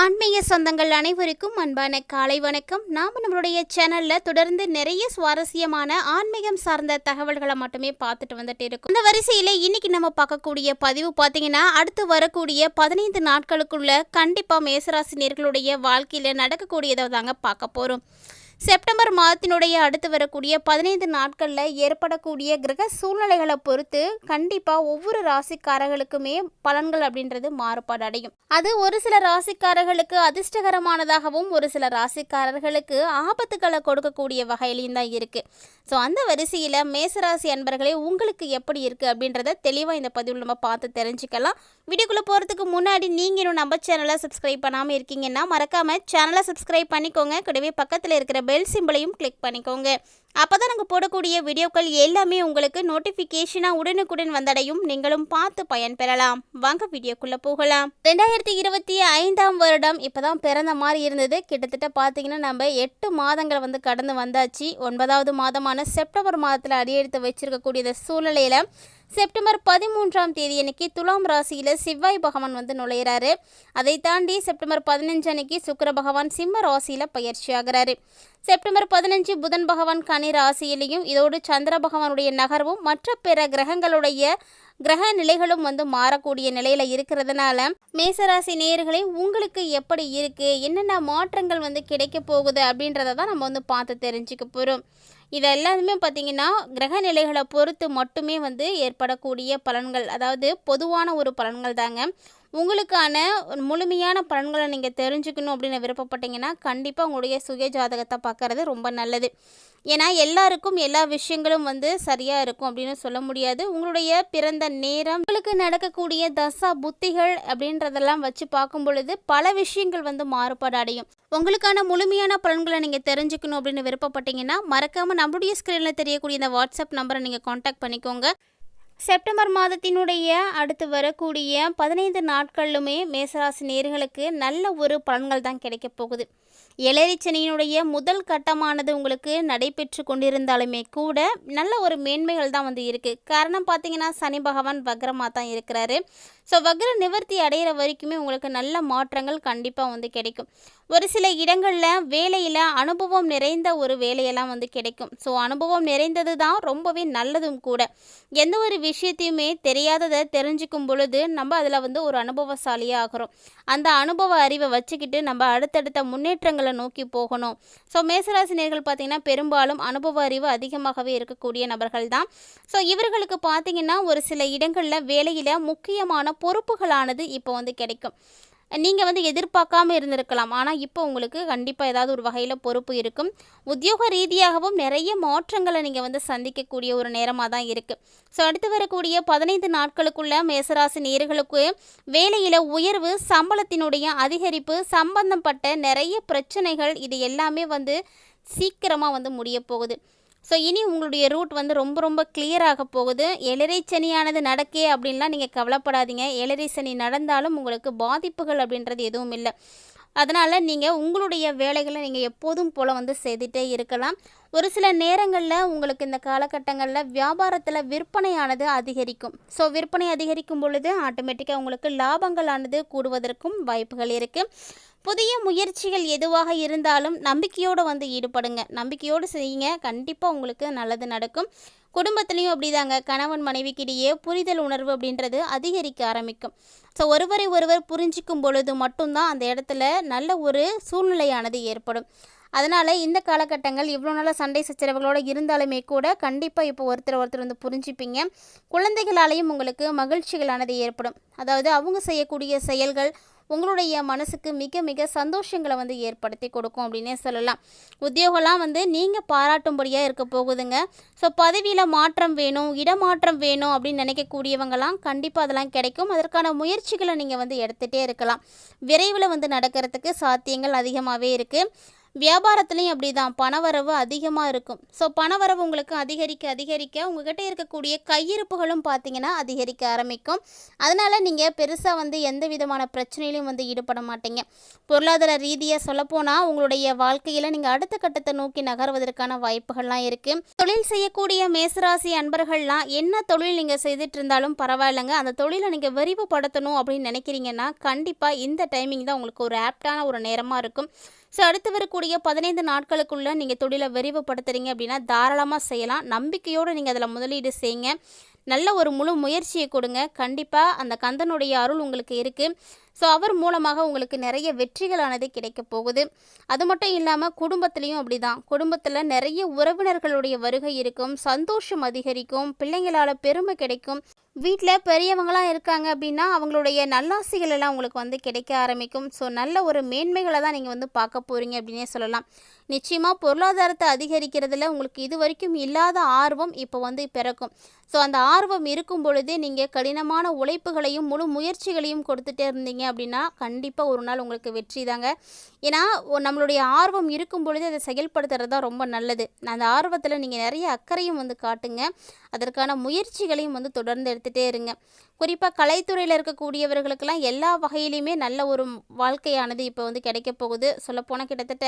ஆன்மீக சொந்தங்கள் அனைவருக்கும் அன்பான காலை வணக்கம். நாம் நம்மளுடைய சேனலில் தொடர்ந்து நிறைய சுவாரஸ்யமான ஆன்மீகம் சார்ந்த தகவல்களை மட்டுமே பார்த்துட்டு வந்துட்டு இருக்கும். இந்த வரிசையில் இன்னைக்கு நம்ம பார்க்கக்கூடிய பதிவு பார்த்தீங்கன்னா அடுத்து வரக்கூடிய பதினைந்து நாட்களுக்குள்ள கண்டிப்பாக மேசராசினியர்களுடைய வாழ்க்கையில் நடக்கக்கூடியதை தாங்க பார்க்க போகிறோம் செப்டம்பர் மாதத்தினுடைய அடுத்து வரக்கூடிய பதினைந்து நாட்களில் ஏற்படக்கூடிய கிரக சூழ்நிலைகளை பொறுத்து கண்டிப்பாக ஒவ்வொரு ராசிக்காரர்களுக்குமே பலன்கள் அப்படின்றது மாறுபாடு அடையும். அது ஒரு சில ராசிக்காரர்களுக்கு அதிர்ஷ்டகரமானதாகவும் ஒரு சில ராசிக்காரர்களுக்கு ஆபத்துக்களை கொடுக்கக்கூடிய வகையிலையும் தான் இருக்குது ஸோ அந்த வரிசையில் மேசராசி அன்பர்களே உங்களுக்கு எப்படி இருக்குது அப்படின்றத தெளிவாக இந்த பதிவில் நம்ம பார்த்து தெரிஞ்சுக்கலாம். வீடியோக்குள்ளே போகிறதுக்கு முன்னாடி நீங்கள் இன்னும் நம்ம சேனலை சப்ஸ்கிரைப் பண்ணாமல் இருக்கீங்கன்னா மறக்காமல் சேனலை சப்ஸ்கிரைப் பண்ணிக்கோங்க. கூடவே பக்கத்தில் இருக்கிற பெல் சிம்பிளையும் கிளிக் பண்ணிக்கோங்க. அப்போ தான் நாங்கள் போடக்கூடிய வீடியோக்கள் எல்லாமே உங்களுக்கு நோட்டிஃபிகேஷனாக உடனுக்குடன் வந்தடையும். நீங்களும் பார்த்து பயன்பெறலாம் வாங்க வீடியோக்குள்ளே போகலாம். ரெண்டாயிரத்தி இருபத்தி ஐந்தாம் வருடம் இப்போ தான் பிறந்த மாதிரி இருந்தது. கிட்டத்தட்ட பார்த்தீங்கன்னா நம்ம எட்டு மாதங்கள் வந்து கடந்து வந்தாச்சு. ஒன்பதாவது மாதமான செப்டம்பர் மாதத்தில் அடியெடுத்து வச்சிருக்கக்கூடிய இந்த சூழ்நிலையில் செப்டம்பர் பதிமூன்றாம் தேதி அன்னைக்கு துலாம் ராசியில் செவ்வாய் பகவான் வந்து நுழையிறாரு. அதை தாண்டி செப்டம்பர் பதினஞ்சு அன்னைக்கு சுக்கர பகவான் சிம்ம ராசியில் பயிற்சி ஆகிறாரு. செப்டம்பர் பதினஞ்சு புதன் பகவான் கனி ராசியிலையும் இதோடு சந்திர பகவானுடைய நகர்வும் மற்ற பிற கிரகங்களுடைய கிரக நிலைகளும் வந்து மாறக்கூடிய நிலையில் இருக்கிறதுனால மேசராசி நேர்களை உங்களுக்கு எப்படி இருக்குது என்னென்ன மாற்றங்கள் வந்து கிடைக்க போகுது அப்படின்றத தான் நம்ம வந்து பார்த்து தெரிஞ்சுக்க போகிறோம் இது எல்லாமே பார்த்தீங்கன்னா கிரக நிலைகளை பொறுத்து மட்டுமே வந்து ஏற்படக்கூடிய பலன்கள் அதாவது பொதுவான ஒரு பலன்கள் தாங்க. உங்களுக்கான ஒரு முழுமையான பலன்களை நீங்கள் தெரிஞ்சுக்கணும் அப்படின்னு விருப்பப்பட்டீங்கன்னா கண்டிப்பாக உங்களுடைய சுய ஜாதகத்தை பார்க்கறது ரொம்ப நல்லது. ஏன்னா எல்லாருக்கும் எல்லா விஷயங்களும் வந்து சரியாக இருக்கும் அப்படின்னு சொல்ல முடியாது. உங்களுடைய பிறந்த நேரம் உங்களுக்கு நடக்கக்கூடிய தசா புத்திகள் அப்படின்றதெல்லாம் வச்சு பார்க்கும் பொழுது பல விஷயங்கள் வந்து மாறுபாடு அடையும். உங்களுக்கான முழுமையான பலன்களை நீங்கள் தெரிஞ்சுக்கணும் அப்படின்னு விருப்பப்பட்டீங்கன்னா மறக்காமல் நம்மளுடைய ஸ்க்ரீனில் தெரியக்கூடிய இந்த வாட்ஸ்அப் நம்பரை நீங்கள் காண்டாக்ட் பண்ணிக்கோங்க. செப்டம்பர் மாதத்தினுடைய அடுத்து வரக்கூடிய பதினைந்து நாட்களிலுமே மேசராசி நேர்களுக்கு நல்ல ஒரு பலன்கள் தான் கிடைக்க போகுது. எலரிச்சனியினுடைய முதல் கட்டமானது உங்களுக்கு நடைபெற்று கொண்டிருந்தாலுமே கூட நல்ல ஒரு மேன்மைகள் தான் வந்து இருக்குது காரணம் பார்த்தீங்கன்னா சனி பகவான் வக்ரமாக தான் இருக்கிறாரு. ஸோ வக்ர நிவர்த்தி அடைகிற வரைக்குமே உங்களுக்கு நல்ல மாற்றங்கள் கண்டிப்பாக வந்து கிடைக்கும். ஒரு சில இடங்களில் வேலையில் அனுபவம் நிறைந்த ஒரு வேலையெல்லாம் வந்து கிடைக்கும். ஸோ அனுபவம் நிறைந்தது தான் ரொம்பவே நல்லதும் கூட. எந்த ஒரு விஷயத்தையுமே தெரியாததை தெரிஞ்சுக்கும் பொழுது நம்ம அதில் வந்து ஒரு அனுபவசாலியாக ஆகிறோம் அந்த அனுபவ அறிவை வச்சுக்கிட்டு நம்ம அடுத்தடுத்த முன்னேற்றங்களை நோக்கி போகணும். ஸோ மேசராசினியர்கள் பார்த்திங்கன்னா பெரும்பாலும் அனுபவ அறிவு அதிகமாகவே இருக்கக்கூடிய நபர்கள் தான். ஸோ இவர்களுக்கு பார்த்திங்கன்னா ஒரு சில இடங்களில் வேலையில் முக்கியமான பொறுப்புகளானது இப்போ வந்து கிடைக்கும். நீங்கள் வந்து எதிர்பார்க்காம இருந்திருக்கலாம். ஆனால் இப்போ உங்களுக்கு கண்டிப்பாக ஏதாவது ஒரு வகையில் பொறுப்பு இருக்கும். உத்தியோக ரீதியாகவும் நிறைய மாற்றங்களை நீங்கள் வந்து சந்திக்கக்கூடிய ஒரு நேரமாக தான் இருக்குது ஸோ அடுத்து வரக்கூடிய பதினைந்து நாட்களுக்குள்ள மேசராசி நேர்களுக்கு வேலையில் உயர்வு சம்பளத்தினுடைய அதிகரிப்பு சம்பந்தப்பட்ட நிறைய பிரச்சனைகள் இது எல்லாமே வந்து சீக்கிரமாக வந்து முடிய போகுது. ஸோ இனி உங்களுடைய ரூட் வந்து ரொம்ப ரொம்ப கிளியராக போகுது. எழறை சனியானது நடக்கே அப்படின்லாம் நீங்கள் கவலைப்படாதீங்க. எலரை சனி நடந்தாலும் உங்களுக்கு பாதிப்புகள் அப்படின்றது எதுவும் இல்லை. அதனால் நீங்கள் உங்களுடைய வேலைகளை நீங்கள் எப்போதும் போல் வந்து செய்துட்டே இருக்கலாம். ஒரு சில நேரங்களில் உங்களுக்கு இந்த காலகட்டங்களில் வியாபாரத்தில் விற்பனையானது அதிகரிக்கும். ஸோ விற்பனை அதிகரிக்கும் பொழுது ஆட்டோமேட்டிக்காக உங்களுக்கு லாபங்களானது கூடுவதற்கும் வாய்ப்புகள் இருக்குது புதிய முயற்சிகள் எதுவாக இருந்தாலும் நம்பிக்கையோடு வந்து ஈடுபடுங்க. நம்பிக்கையோடு செய்யுங்க. கண்டிப்பாக உங்களுக்கு நல்லது நடக்கும். குடும்பத்துலேயும் அப்படிதாங்க. கணவன் மனைவிக்கிடையே புரிதல் உணர்வு அப்படின்றது அதிகரிக்க ஆரம்பிக்கும். ஸோ ஒருவரை ஒருவர் புரிஞ்சிக்கும் பொழுது மட்டும்தான் அந்த இடத்துல நல்ல ஒரு சூழ்நிலையானது ஏற்படும். அதனால் இந்த காலகட்டங்கள் இவ்வளோ நாள் சண்டை சச்சரவுகளோடு இருந்தாலுமே கூட கண்டிப்பாக இப்போ ஒருத்தர் ஒருத்தர் வந்து புரிஞ்சுப்பீங்க. குழந்தைகளாலேயும் உங்களுக்கு மகிழ்ச்சிகளானது ஏற்படும். அதாவது அவங்க செய்யக்கூடிய செயல்கள் உங்களுடைய மனசுக்கு மிக மிக சந்தோஷங்களை வந்து ஏற்படுத்தி கொடுக்கும் அப்படின்னே சொல்லலாம். உத்தியோகம்லாம் வந்து நீங்கள் பாராட்டும்படியாக இருக்க போகுதுங்க. ஸோ பதவியில் மாற்றம் வேணும் இடமாற்றம் வேணும் அப்படின்னு நினைக்கக்கூடியவங்களாம் கண்டிப்பாக அதெல்லாம் கிடைக்கும். அதற்கான முயற்சிகளை நீங்கள் வந்து எடுத்துகிட்டே இருக்கலாம். விரைவில் வந்து நடக்கிறதுக்கு சாத்தியங்கள் அதிகமாகவே இருக்குது வியாபாரத்துலேயும் அப்படி தான் பணவரவு அதிகமாக இருக்கும். ஸோ பணவரவு உங்களுக்கு அதிகரிக்க அதிகரிக்க உங்ககிட்ட இருக்கக்கூடிய கையிருப்புகளும் பார்த்தீங்கன்னா அதிகரிக்க ஆரம்பிக்கும். அதனால் நீங்கள் பெருசாக வந்து எந்த விதமான பிரச்சனையிலையும் வந்து ஈடுபட மாட்டீங்க. பொருளாதார ரீதியாக சொல்லப்போனால் உங்களுடைய வாழ்க்கையில் நீங்கள் அடுத்த கட்டத்தை நோக்கி நகர்வதற்கான வாய்ப்புகள்லாம் இருக்குது தொழில் செய்யக்கூடிய மேசராசி அன்பர்கள்லாம் என்ன தொழில் நீங்கள் செய்துட்டு இருந்தாலும் பரவாயில்லைங்க. அந்த தொழிலை நீங்கள் விரிவுபடுத்தணும் அப்படின்னு நினைக்கிறீங்கன்னா கண்டிப்பாக இந்த டைமிங் தான் உங்களுக்கு ஒரு ஆப்டான ஒரு நேரமாக இருக்கும். ஸோ அடுத்து வரக்கூடிய பதினைந்து நாட்களுக்குள்ளே நீங்கள் தொழிலை விரிவுபடுத்துறீங்க அப்படின்னா தாராளமாக செய்யலாம். நம்பிக்கையோடு நீங்கள் அதில் முதலீடு செய்யுங்க. நல்ல ஒரு முழு முயற்சியை கொடுங்க. கண்டிப்பாக அந்த கந்தனுடைய அருள் உங்களுக்கு இருக்குது ஸோ அவர் மூலமாக உங்களுக்கு நிறைய வெற்றிகளானது கிடைக்க போகுது. அது மட்டும் இல்லாமல் குடும்பத்துலேயும் அப்படி தான் குடும்பத்தில் நிறைய உறவினர்களுடைய வருகை இருக்கும் சந்தோஷம் அதிகரிக்கும் பிள்ளைங்களால் பெருமை கிடைக்கும். வீட்டில் பெரியவங்களாம் இருக்காங்க அப்படின்னா அவங்களுடைய நல்லாசிகள் எல்லாம் உங்களுக்கு வந்து கிடைக்க ஆரம்பிக்கும். ஸோ நல்ல ஒரு மேன்மைகளை தான் நீங்கள் வந்து பார்க்க போகிறீங்க அப்படின்னே சொல்லலாம். நிச்சயமாக பொருளாதாரத்தை அதிகரிக்கிறதுல உங்களுக்கு இது வரைக்கும் இல்லாத ஆர்வம் இப்போ வந்து பிறக்கும். ஸோ அந்த ஆர்வம் இருக்கும் பொழுதே நீங்கள் கடினமான உழைப்புகளையும் முழு முயற்சிகளையும் கொடுத்துட்டே இருந்தீங்க அப்படின்னா கண்டிப்பாக ஒரு நாள் உங்களுக்கு வெற்றி தாங்க. ஏன்னா நம்மளுடைய ஆர்வம் இருக்கும் பொழுது அதை செயல்படுத்துறது தான் ரொம்ப நல்லது. அந்த ஆர்வத்தில் நீங்கள் நிறைய அக்கறையும் வந்து காட்டுங்க. அதற்கான முயற்சிகளையும் வந்து தொடர்ந்து எடுத்துகிட்டே இருங்க. குறிப்பாக கலைத்துறையில் இருக்கக்கூடியவர்களுக்கெல்லாம் எல்லா வகையிலையுமே நல்ல ஒரு வாழ்க்கையானது இப்போ வந்து கிடைக்க போகுது. சொல்லப்போனால் கிட்டத்தட்ட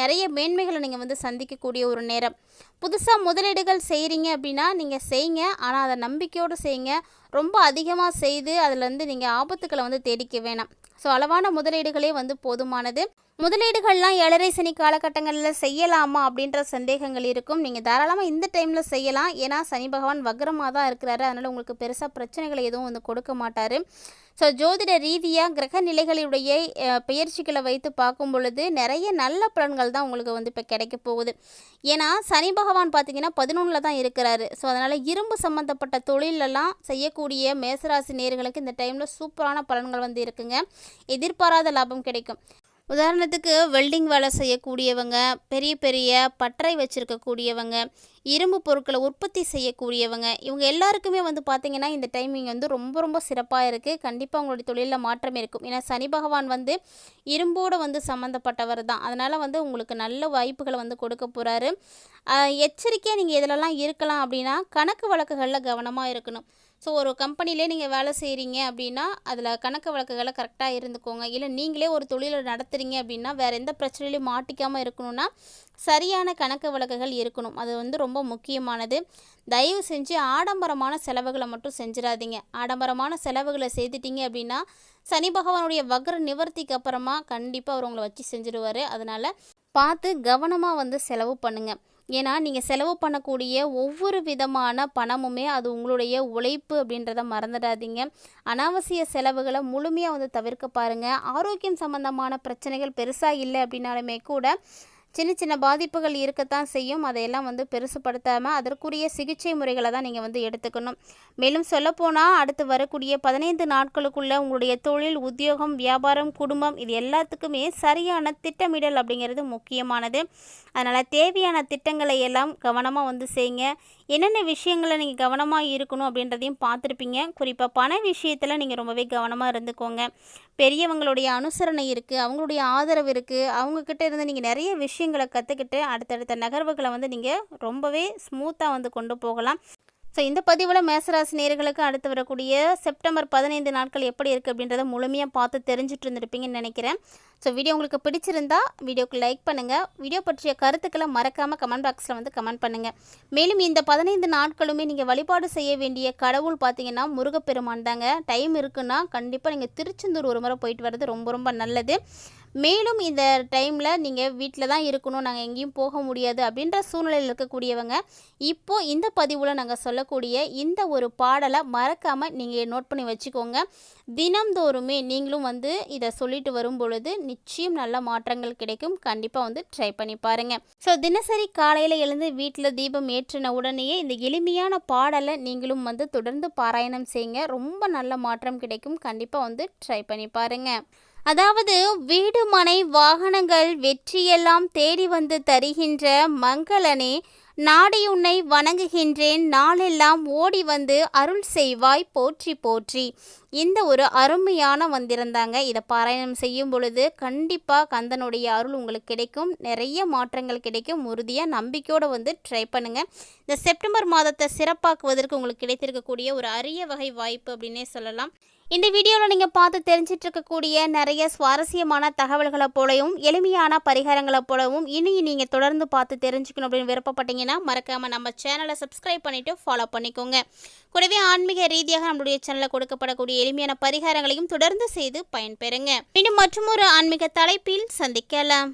நிறைய மேன்மைகளை நீங்கள் வந்து சந்திக்கக்கூடிய ஒரு நேரம். புதுசாக முதலீடுகள் செய்கிறீங்க அப்படின்னா நீங்கள் செய்யுங்க ஆனால் அதை நம்பிக்கையோடு செய்யுங்க. ரொம்ப அதிகமாக செய்து அதில் வந்து நீங்கள் ஆபத்துக்களை வந்து தேடிக்க வேணாம். ஸோ அளவான முதலீடுகளே வந்து போதுமானது. முதலீடுகள்லாம் ஏழரை சனி காலகட்டங்களில் செய்யலாமா அப்படின்ற சந்தேகங்கள் இருக்கும். நீங்கள் தாராளமாக இந்த டைமில் செய்யலாம். ஏன்னா சனி பகவான் வக்ரமாக தான் இருக்கிறாரு. அதனால் உங்களுக்கு பெருசாக பிரச்சனைகளை எதுவும் வந்து கொடுக்க மாட்டார். ஸோ ஜோதிட ரீதியாக கிரக நிலைகளுடைய பெயர்ச்சிகளை வைத்து பார்க்கும் பொழுது நிறைய நல்ல பலன்கள் தான் உங்களுக்கு வந்து இப்போ கிடைக்க போகுது. ஏன்னா சனி பகவான் பார்த்தீங்கன்னா பதினொன்றில் தான் இருக்கிறாரு. ஸோ அதனால் இரும்பு சம்மந்தப்பட்ட தொழிலெல்லாம் செய்யக்கூடிய மேசராசி நேர்களுக்கு இந்த டைமில் சூப்பரான பலன்கள் வந்து இருக்குங்க. எதிர்பாராத லாபம் கிடைக்கும். உதாரணத்துக்கு வெல்டிங் வேலை செய்யக்கூடியவங்க பெரிய பெரிய பட்டறை வச்சுருக்கக்கூடியவங்க இரும்பு பொருட்களை உற்பத்தி செய்யக்கூடியவங்க இவங்க எல்லாருக்குமே வந்து பார்த்திங்கன்னா இந்த டைமிங் வந்து ரொம்ப ரொம்ப சிறப்பாக இருக்குது கண்டிப்பாக உங்களுடைய தொழிலில் மாற்றம் இருக்கும். ஏன்னா சனி பகவான் வந்து இரும்போடு வந்து சம்மந்தப்பட்டவர் தான். அதனால் வந்து உங்களுக்கு நல்ல வாய்ப்புகளை வந்து கொடுக்க போகிறாரு எச்சரிக்கையாக நீங்கள் இதிலலாம் இருக்கலாம் அப்படின்னா கணக்கு வழக்குகளில் கவனமாக இருக்கணும். ஸோ ஒரு கம்பெனிலே நீங்கள் வேலை செய்கிறீங்க அப்படின்னா அதில் கணக்கு வழக்குகளை கரெக்டாக இருந்துக்கோங்க. இல்லை நீங்களே ஒரு தொழிலை நடத்துகிறீங்க அப்படின்னா வேறு எந்த பிரச்சனையிலையும் மாட்டிக்காமல் இருக்கணும்னா சரியான கணக்கு வழக்குகள் இருக்கணும். அது வந்து ரொம்ப முக்கியமானது. தயவு செஞ்சு ஆடம்பரமான செலவுகளை மட்டும் செஞ்சிடாதீங்க. ஆடம்பரமான செலவுகளை செய்துட்டீங்க அப்படின்னா சனி பகவானுடைய வக்ர நிவர்த்திக்கு அப்புறமா கண்டிப்பாக அவர் உங்களை வச்சு செஞ்சிடுவார். அதனால் பார்த்து கவனமாக வந்து செலவு பண்ணுங்கள் ஏன்னா நீங்கள் செலவு பண்ணக்கூடிய ஒவ்வொரு விதமான பணமுமே அது உங்களுடைய உழைப்பு அப்படின்றத மறந்துடாதீங்க. அனாவசிய செலவுகளை முழுமையாக வந்து தவிர்க்க பாருங்கள் ஆரோக்கியம் சம்மந்தமான பிரச்சனைகள் பெருசாக இல்லை அப்படின்னாலுமே கூட சின்ன சின்ன பாதிப்புகள் இருக்கத்தான் செய்யும். அதையெல்லாம் வந்து பெருசுப்படுத்தாமல் அதற்குரிய சிகிச்சை முறைகளை தான் நீங்கள் வந்து எடுத்துக்கணும். மேலும் சொல்லப்போனால் அடுத்து வரக்கூடிய பதினைந்து நாட்களுக்குள்ளே உங்களுடைய தொழில் உத்தியோகம் வியாபாரம் குடும்பம் இது எல்லாத்துக்குமே சரியான திட்டமிடல் அப்படிங்கிறது முக்கியமானது. அதனால் தேவையான திட்டங்களை எல்லாம் கவனமாக வந்து செய்யுங்க என்னென்ன விஷயங்களை நீங்கள் கவனமாக இருக்கணும் அப்படின்றதையும் பார்த்துருப்பீங்க. குறிப்பாக பண விஷயத்தில் நீங்கள் ரொம்பவே கவனமாக இருந்துக்கோங்க. பெரியவங்களுடைய அனுசரணை இருக்குது அவங்களுடைய ஆதரவு இருக்குது அவங்கக்கிட்ட இருந்து நீங்கள் நிறைய விஷயம் விஷயங்களை கற்றுக்கிட்டு அடுத்தடுத்த நகர்வுகளை வந்து நீங்கள் ரொம்பவே ஸ்மூத்தாக வந்து கொண்டு போகலாம். ஸோ இந்த பதிவில் மேசராசி நேயர்களுக்கு அடுத்து வரக்கூடிய செப்டம்பர் பதினைந்து நாட்கள் எப்படி இருக்குது அப்படின்றத முழுமையாக பார்த்து தெரிஞ்சுட்டு இருந்திருப்பீங்கன்னு நினைக்கிறேன். ஸோ வீடியோ உங்களுக்கு பிடிச்சிருந்தா வீடியோக்கு லைக் பண்ணுங்கள் வீடியோ பற்றிய கருத்துக்களை மறக்காமல் கமெண்ட் பாக்ஸில் வந்து கமெண்ட் பண்ணுங்கள் மேலும் இந்த பதினைந்து நாட்களுமே நீங்கள் வழிபாடு செய்ய வேண்டிய கடவுள் பார்த்தீங்கன்னா முருகப்பெருமான் தாங்க. டைம் இருக்குன்னா கண்டிப்பாக நீங்கள் திருச்செந்தூர் ஒரு முறை போயிட்டு வர்றது ரொம்ப ரொம்ப நல்லது. மேலும் இந்த டைமில் நீங்கள் வீட்டில் தான் இருக்கணும். நாங்கள் எங்கேயும் போக முடியாது அப்படின்ற சூழ்நிலையில் இருக்கக்கூடியவங்க இப்போது இந்த பதிவில் நாங்கள் சொல்லக்கூடிய இந்த ஒரு பாடலை மறக்காமல் நீங்கள் நோட் பண்ணி வச்சுக்கோங்க. தினம்தோறுமே நீங்களும் வந்து இதை சொல்லிட்டு வரும் பொழுது நிச்சயம் நல்ல மாற்றங்கள் கிடைக்கும். கண்டிப்பாக வந்து ட்ரை பண்ணி பாருங்கள் ஸோ தினசரி காலையில் எழுந்து வீட்டில் தீபம் ஏற்றின உடனேயே இந்த எளிமையான பாடலை நீங்களும் வந்து தொடர்ந்து பாராயணம் செய்யுங்க. ரொம்ப நல்ல மாற்றம் கிடைக்கும். கண்டிப்பாக வந்து ட்ரை பண்ணி பாருங்கள் அதாவது வீடு மனை வாகனங்கள் வெற்றியெல்லாம் தேடி வந்து தருகின்ற மங்களனே நாடி உன்னை வணங்குகின்றேன் நாளெல்லாம் ஓடி வந்து அருள் செய்வாய் போற்றி போற்றி. இந்த ஒரு அருமையான வந்திருந்தாங்க இதை பாராயணம் செய்யும் பொழுது கண்டிப்பாக கந்தனுடைய அருள் உங்களுக்கு கிடைக்கும். நிறைய மாற்றங்கள் கிடைக்கும். உறுதியாக நம்பிக்கையோடு வந்து ட்ரை பண்ணுங்கள் இந்த செப்டம்பர் மாதத்தை சிறப்பாக்குவதற்கு உங்களுக்கு கிடைத்திருக்கக்கூடிய ஒரு அரிய வகை வாய்ப்பு அப்படின்னே சொல்லலாம். இந்த வீடியோவில் நீங்கள் பார்த்து தெரிஞ்சிட்டு இருக்கக்கூடிய நிறைய சுவாரஸ்யமான தகவல்களை போலவும் எளிமையான பரிகாரங்களை போலவும் இனி நீங்கள் தொடர்ந்து பார்த்து தெரிஞ்சுக்கணும் அப்படின்னு விருப்பப்பட்டீங்கன்னா மறக்காமல் நம்ம சேனலை சப்ஸ்கிரைப் பண்ணிவிட்டு ஃபாலோ பண்ணிக்கோங்க. கூடவே ஆன்மீக ரீதியாக நம்மளுடைய சேனலில் கொடுக்கப்படக்கூடிய எளிமையான பரிகாரங்களையும் தொடர்ந்து செய்து பயன்பெறுங்க. மீண்டும் மற்றும் ஒரு ஆன்மீக தலைப்பில் சந்திக்கலாம்.